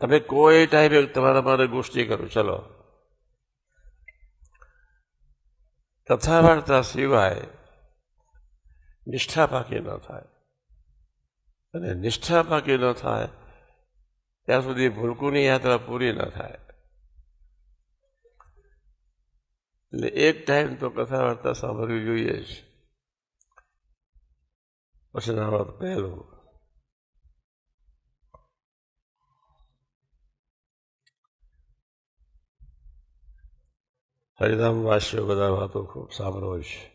તમે કોઈ ટાઈમે તમારા મારે ગોષ્ઠી કરો, ચલો. કથા વાર્તા સિવાય નિષ્ઠા પાકી ન થાય. અને નિષ્ઠા પાકી ન થાય, ત્યાં સુધી ભૂલકુની યાત્રા પૂરી ન થાય. એટલે એક ટાઈમ તો કથા વાર્તા સાંભળવી જોઈએ જ. પછી નાવા પહેલું. હરિધામ વાસીઓ બધા વાતો ખૂબ સાંભળો છે.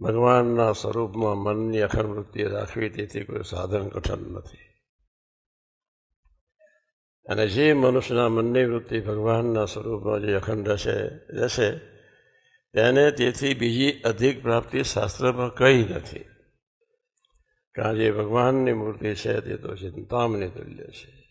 ભગવાનના સ્વરૂપમાં મનની અખંડ વૃત્તિ રાખવી તેથી કોઈ સાધન કઠણ નથી. અને જે મનુષ્યના મનની વૃત્તિ ભગવાનના સ્વરૂપમાં જે અખંડ હશે, રહેશે, તેને તેથી બીજી અધિક પ્રાપ્તિ શાસ્ત્રમાં કંઈ નથી. કારણ જે ભગવાનની મૂર્તિ છે તે તો ચિંતામણી તુલ્ય છે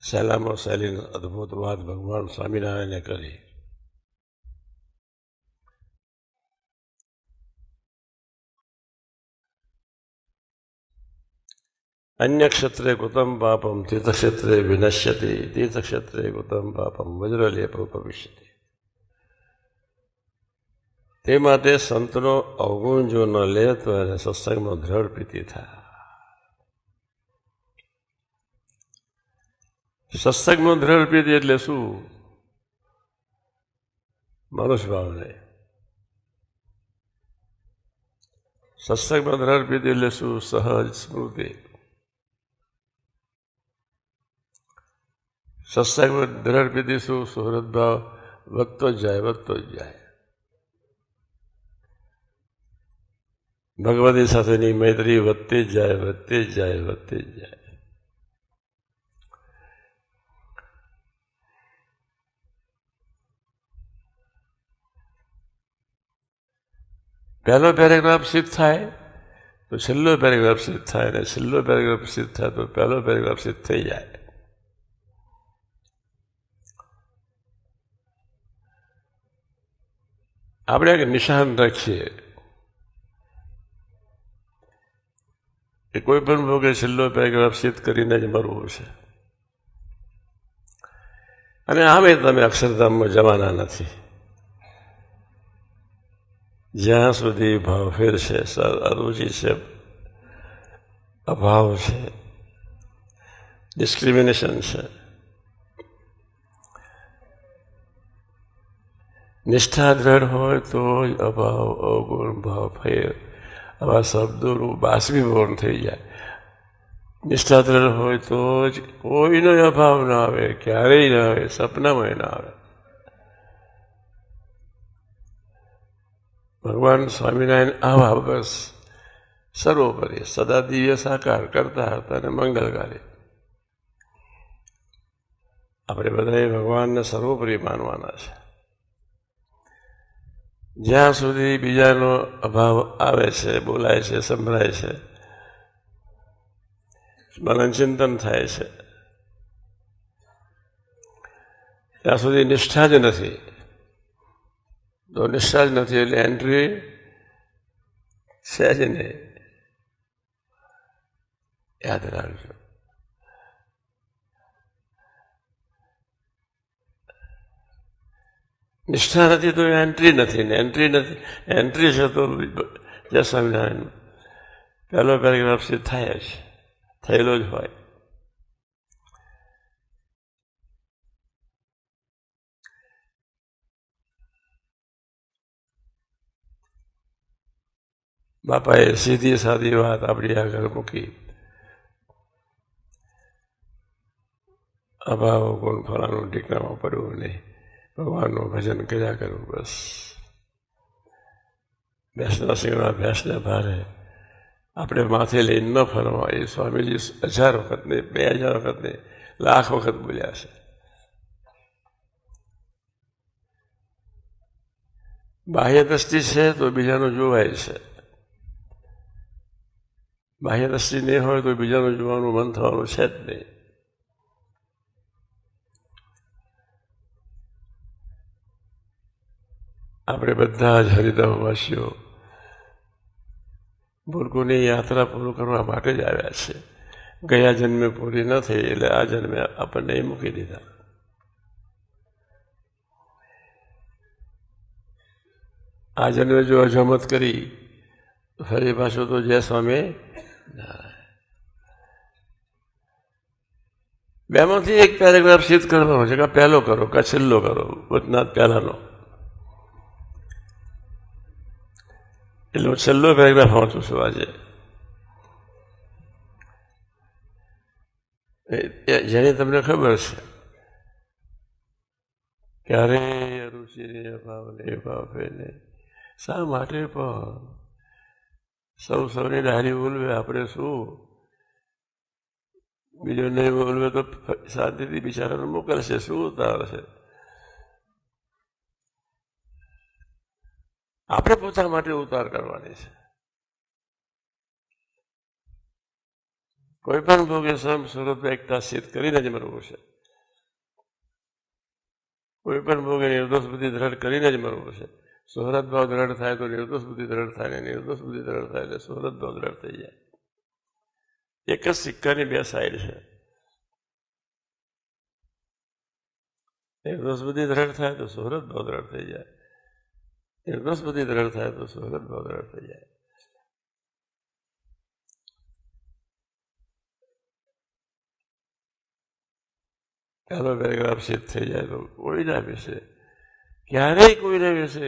સહેલામાં સહેલી અદ્ભુત વાત ભગવાન સ્વામિનારાયણે કરી. અન્ય ક્ષેત્રે કુતમ પાપમ, તીર્થક્ષેત્રે વિનશ્યતિ, તીર્થક્ષેત્રે કુતમ પાપમ, વજ્રલેપ ભવિષ્યતિ તે માટે સંતનો અવગુણ જો ન લે તો એને સત્સંગનો દ્રઢ પ્રીતિ થાય. સત્સંગમાં દ્રઢ પ્રીતિ એટલે શું મનુષ્ય ભાવને સત્સંગમાં દ્રઢ પ્રીતિ એટલે શું સહજ સ્મૃતિ સત્સંગમાં દ્રઢ પ્રીતિ શું સુહૃદ ભાવ વધતો જ જાય વધતો જ જાય ભગવતી સાથેની મૈત્રી વધતી જ જાય વધતી જ જાય વધતી જ જાય પહેલો પેરેગ્રાફ સિદ્ધ થાય, તો છેલ્લો પેરેગ્રાફ સિદ્ધ થાય અને છેલ્લો પેરેગ્રાફ સિદ્ધ થાય, તો પહેલો પેરેગ્રાફ સિદ્ધ થઈ જાય. આપણે એક નિશાન રાખીએ કે કોઈ પણ ભોગે છેલ્લો પેરેગ્રાફ સિદ્ધ કરીને જ મરવું છે. અને આમે તમે અક્ષરધામમાં જવાના નથી. જ્યાં સુધી ભાવફેર છે અરુચિ છે અભાવ છે ડિસ્ક્રિમિનેશન છે નિષ્ઠા દ્રઢ હોય તો જ અભાવ અવગુણ ભાવ ફેર આવા શબ્દોનું બાષ્પીભવન થઈ જાય નિષ્ઠા દ્રઢ હોય તો જ કોઈનો અભાવ ના આવે ક્યારેય ના આવે સપનામાં ના આવે ભગવાન સ્વામિનારાયણ આવા બસ સર્વોપરી સદા દિવ્ય સાકાર કરતા હતા અને મંગલકારી આપણે બધાએ ભગવાનને સર્વોપરી માનવાના છે. જ્યાં સુધી બીજાનો અભાવ આવે છે, બોલાય છે, સંભળાય છે મનન ચિંતન થાય છે, ત્યાં સુધી નિષ્ઠા જ નથી. તો નિષ્ઠા જ નથી એટલે એન્ટ્રી છે જ નહીં યાદ રાખજો નિષ્ઠા નથી તો એન્ટ્રી નથી ને એન્ટ્રી નથી એન્ટ્રી છે તો જય સ્વામિનારાયણ પહેલો પેરેગ્રાફ સિદ્ધ થાય જ થયેલો જ હોય બાપાએ સીધી સાદી વાત આપણી આગળ મૂકી. અભાવ ગુણ ફલાનું ટીકરામાં પડવું નહીં. ભગવાનનું ભજન કર્યા કરવું બસ. બેસના સિંહના ભેંસને ભારે. આપણે માથે લઈને ન ફરવા. એ સ્વામીજી હજાર વખત નહીં, બે હજાર વખત નહીં, લાખ વખત બોલ્યા છે. બાહ્ય દ્રષ્ટિ છે તો બીજાનું જોવાય છે. બાહ્ય દ્રષ્ટિ નહીં હોય તો બીજાનું જોવાનું મન થવાનું છે જ નહીં. આપણે બધા જ હરિદાસવાસીઓ ભૂલકુની યાત્રા પૂરું કરવા માટે જ આવ્યા છે. ગયા જન્મે પૂરી ન થઈ એટલે આ જન્મે આપણને એ મૂકી દીધા. આ જન્મે જો અજમત કરી, ફરી પાછું તો જય સ્વામી બેમાંથી એક પેરેગ્રાફ સિદ્ધ કરવાનો છે કે પહેલો કરો કે છેલ્લો કરો વચનાથ પહેલાનો એટલે હું છેલ્લો પેરેગ્રાફ વાંચું છું આજે જેની તમને ખબર છે ક્યારે રુચિને ભાવને ભાવે ને શા માટે પણ સૌ સૌની ડાહરી બોલવે આપણે શું? બીજો નહીં બોલવે તો શાંતિથી બિચારાને મોકલશે, શું ઉતાર છે? આપણે પોતા માટે ઉતાર કરવાની છે. કોઈ પણ ભોગે સ્વયં સ્વરૂપ એકતા સિદ્ધ કરીને જ મરવું છે. કોઈ પણ ભોગે નિર્દોષ બુદ્ધિ દ્રઢ કરીને જ મરવું છે. સુહરત ભાવ દ્રઢ થાય તો નિર્દોષ બુદ્ધિ દ્રઢ થાય ને નિર્દોષ બુદ્ધિ દ્રઢ થાય એટલે સુહરદ ભાવ દ્રઢ થઈ જાય. એક જ સિક્કાની બે સાઈડ છે. નિર્દોષ બુદ્ધિ દ્રઢ થાય તો સુહરત ભાવ દ્રઢ થઈ જાય. નિર્દોષ બુદ્ધિ દ્રઢ થાય તો સુહરત ભાવ દ્રઢ થઈ જાય. પહેલો પેરેગ્રાફ સિદ્ધ થઈ જાય તો કોઈના વિશે, ક્યારેય કોઈને વિશે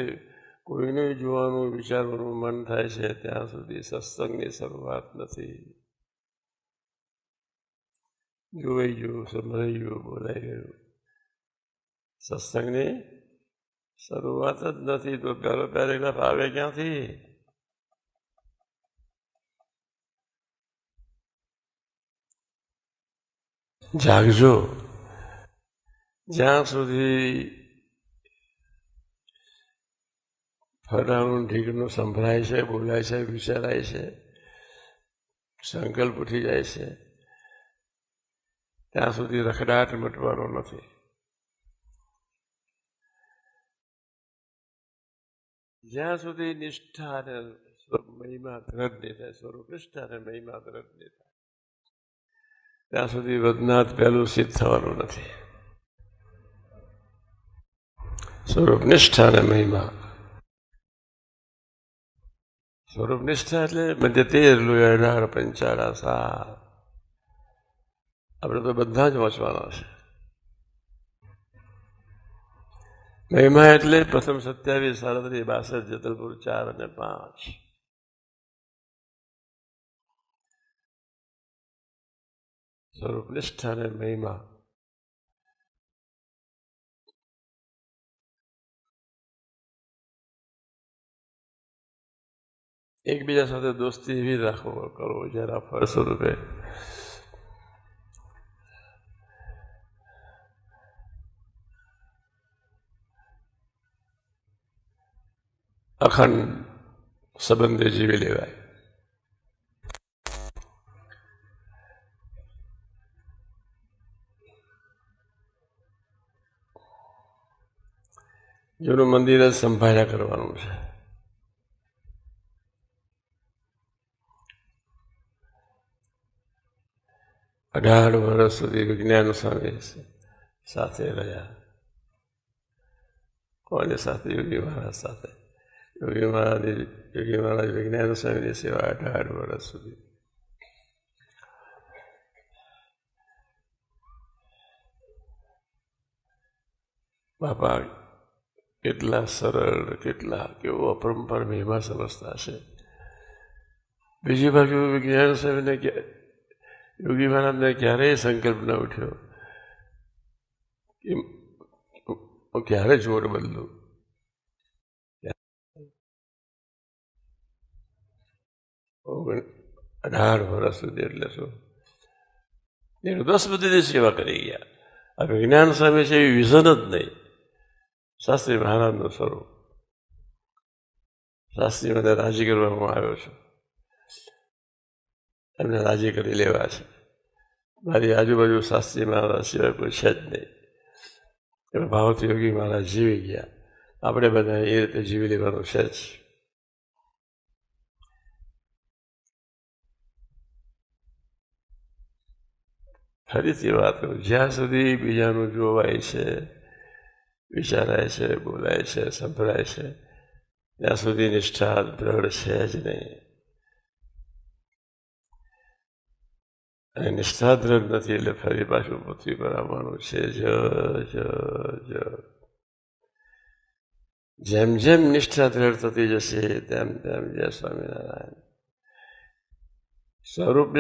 કોઈને જોવાનું વિચારવાનું મન થાય છે ત્યાં સુધી સત્સંગની શરૂઆત નથી. જોઈ ગયું, સંભળાઈ ગયું, બોલાઈ ગયું. સત્સંગની શરૂઆત જ નથી, તો પહેલો પેરેગ્રાફ આવે ક્યાંથી? જાગજો. જ્યાં સુધી ફરાણું ઢીકનું સંભળાય છે, બોલાય છે, વિચારાય છે, સંકલ્પ ઉઠી જાય છે. ત્યાં સુધી રખડાટ મટવાનો નથી. જ્યાં સુધી નિષ્ઠા અને મહિમા દ્રઢ નહીં થાય, સ્વરૂપ નિષ્ઠા અને મહિમા દ્રઢ નહીં થાય, ત્યાં સુધી વધનાથ પહેલું સિદ્ધ થવાનું નથી. સ્વરૂપ નિષ્ઠા અને મહિમા સ્વરૂપ નિષ્ઠા એટલે મધ્ય તેર લોહી અઢાર પંચાળા સાત. આપણે તો બધા જ વાંચવાના છે. મહિમા એટલે પ્રથમ સત્યાવીસ, સાડત્રીસ, બાસઠ, જતલપુર ચાર અને પાંચ. સ્વરૂપ નિષ્ઠા અને મહિમા. એકબીજા સાથે દોસ્તી એવી રાખવો કરવો જરા ફળ સ્વરૂપે અખંડ સંબંધે જીવી લેવાય જૂનું મંદિર જ સંભાળ્યા કરવાનું છે અઢાર વર્ષ સુધી વિજ્ઞાન સ્વામી સાથે રહ્યા કોની સાથે યોગી મહારાજ સાથે યોગી મહારાજ યોગી મહારાજ વિજ્ઞાન સ્વામીની સેવા અઢાર વર્ષ સુધી બાપા કેટલા સરળ કેટલા કેવો અપરંપર મહિમા સમજતા છે બીજી બાજુ વિજ્ઞાન સ્વામીને યોગી મહારાજને ક્યારેય સંકલ્પ ન ઉઠ્યો કે હું ક્યારે જોડ બદલું? અઢાર વર્ષ સુધી એટલે શું? નિર્દોષ બધી સેવા કરી ગયા. આ વિજ્ઞાન સામે છે એવી વિઝન જ નહીં. શાસ્ત્રી મહારાજનું સ્વરૂપ. શાસ્ત્રી મને રાજી કરવામાં આવ્યો છું. એમને રાજી કરી લેવા છે. મારી આજુબાજુ શાસ્ત્રી મહારાજ સિવાય કોઈ છે જ નહીં. એ ભાવથી યોગી મહારાજ જીવી ગયા. આપણે બધા એ રીતે જીવી લેવાનું છે જ. ફરીથી વાત કરું. જ્યાં સુધી બીજાનું જોવાય છે, વિચારાય છે, બોલાય છે, સંભળાય છે, ત્યાં સુધી નિષ્ઠા દ્રઢ છે જ નહીં. અને નિષ્ઠા દ્રઢ નથી એટલે ફરી પાછું પૃથ્વી પર આવવાનું છે જ જેમ જેમ નિષ્ઠા દ્રઢ થતી જશે તેમ તેમ જય સ્વામિનારાયણ સ્વરૂપ